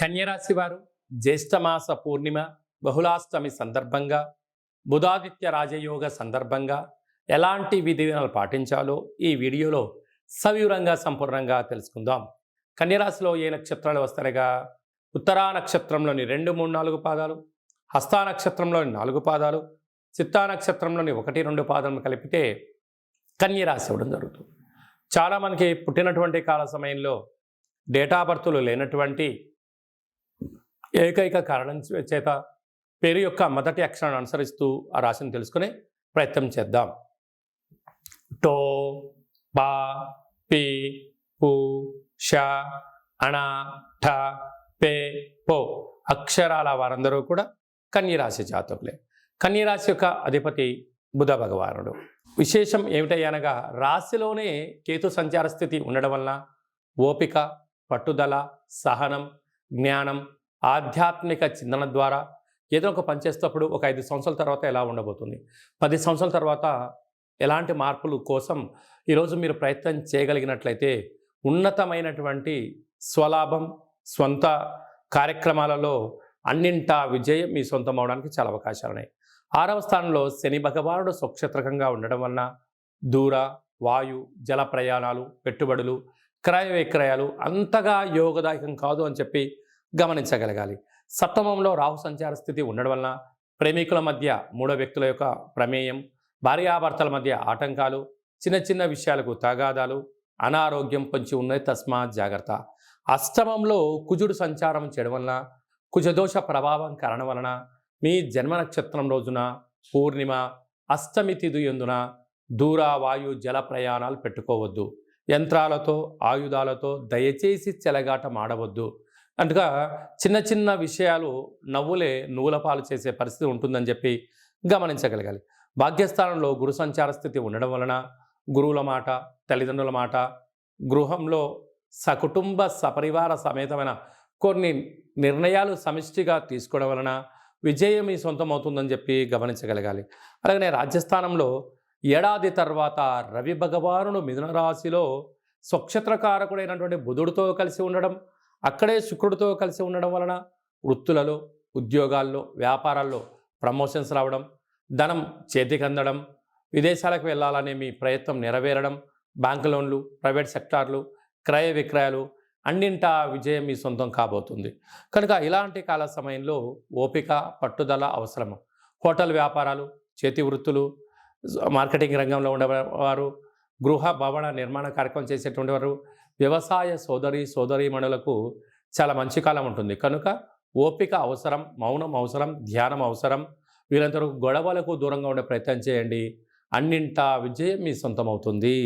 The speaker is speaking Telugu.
కన్యరాశి వారు జ్యేష్ఠమాస పూర్ణిమ బహుళాష్టమి సందర్భంగా బుధాదిత్య రాజయోగ సందర్భంగా ఎలాంటి విధివిధాలు పాటించాలో ఈ వీడియోలో సవివరంగా సంపూర్ణంగా తెలుసుకుందాం. కన్యరాశిలో ఏ నక్షత్రాలు వస్తాయిగా? ఉత్తరా నక్షత్రంలోని రెండు మూడు నాలుగు పాదాలు హస్తా నక్షత్రంలోని నాలుగు పాదాలు చిత్తా నక్షత్రంలోని ఒకటి రెండు పాదాలను కలిపితే కన్యరాశి అవ్వడం జరుగుతుంది. చాలా మనకి పుట్టినటువంటి కాల సమయంలో డేటా బర్తులు లేనటువంటి ఏకైక కారణం చేత పేరు యొక్క మొదటి అక్షరాన్ని అనుసరిస్తూ ఆ రాశిని తెలుసుకునే ప్రయత్నం చేద్దాం. టో బా పి పు ష అణ ఠ పే పో అక్షరాల వారందరూ కూడా కన్యరాశి జాతకులే. కన్యరాశి యొక్క అధిపతి బుధ భగవానుడు. విశేషం ఏమిటయ్యనగా రాశిలోనే కేతు సంచార స్థితి ఉండడం వలన ఓపిక పట్టుదల సహనం జ్ఞానం ఆధ్యాత్మిక చింతన ద్వారా ఏదో ఒక పని చేసేటప్పుడు ఒక ఐదు సంవత్సరాల తర్వాత ఎలా ఉండబోతుంది? పది సంవత్సరాల తర్వాత ఎలాంటి మార్పులు కోసం ఈరోజు మీరు ప్రయత్నం చేయగలిగినట్లయితే ఉన్నతమైనటువంటి స్వలాభం స్వంత కార్యక్రమాలలో అన్నింటా విజయం మీ సొంతం అవడానికి చాలా అవకాశాలు ఉన్నాయి. ఆరవ స్థానంలో శని భగవానుడు స్వక్షత్రకంగా ఉండడం వలన దూర వాయు జల ప్రయాణాలు పెట్టుబడులు క్రయ విక్రయాలు అంతగా యోగదాయకం కాదు అని చెప్పి గమనించగలగాలి. సప్తమంలో రాహు సంచార స్థితి ఉండడం వలన ప్రేమికుల మధ్య మూడో వ్యక్తుల యొక్క ప్రమేయం భార్యాభర్తల మధ్య ఆటంకాలు చిన్న చిన్న విషయాలకు తగాదాలు అనారోగ్యం పొంచి ఉన్నది తస్మా జాగ్రత్త. అష్టమంలో కుజుడు సంచారం చేయడం వలన కుజదోష ప్రభావం కారణం వలన మీ జన్మ నక్షత్రం రోజున పూర్ణిమ అష్టమి తిథి ఎందున దూర వాయు జల ప్రయాణాలు పెట్టుకోవద్దు. యంత్రాలతో ఆయుధాలతో దయచేసి చెలగాటం ఆడవద్దు. అంటుగా చిన్న చిన్న విషయాలు నవ్వులే నువ్వుల పాలు చేసే పరిస్థితి ఉంటుందని చెప్పి గమనించగలగాలి. భాగ్యస్థానంలో గురు సంచార స్థితి ఉండడం వలన గురువుల మాట తల్లిదండ్రుల మాట గృహంలో సకుటుంబ సపరివార సమేతమైన కొన్ని నిర్ణయాలు సమిష్టిగా తీసుకోవడం వలన విజయం మీ సొంతం అవుతుందని చెప్పి గమనించగలగాలి. అలాగనే రాజ్యస్థానంలో ఏడాది తర్వాత రవి భగవానుడు మిథున రాశిలో స్వక్షత్రకారకుడైనటువంటి బుధుడితో కలిసి ఉండడం అక్కడే శుక్రుడితో కలిసి ఉండడం వలన వృత్తులలో ఉద్యోగాల్లో వ్యాపారాల్లో ప్రమోషన్స్ రావడం ధనం చేతికి అందడం విదేశాలకు వెళ్ళాలనే మీ ప్రయత్నం నెరవేరడం బ్యాంకు లోన్లు ప్రైవేట్ సెక్టార్లు క్రయ విక్రయాలు అన్నింటా విజయం మీ సొంతం కాబోతుంది. కనుక ఇలాంటి కాల సమయంలో ఓపిక పట్టుదల అవసరము. హోటల్ వ్యాపారాలు చేతి వృత్తులు మార్కెటింగ్ రంగంలో ఉండేవారు గృహ భవన నిర్మాణ కార్యక్రమం చేసేటువంటి వారు వ్యవసాయ సోదరి సోదరీమణులకు చాలా మంచి కాలం ఉంటుంది. కనుక ఓపిక అవసరం మౌనం అవసరం ధ్యానం అవసరం. వీరందరూ గొడవలకు దూరంగా ఉండే ప్రయత్నం చేయండి. అన్నింటా విజయం మీ సొంతం అవుతుంది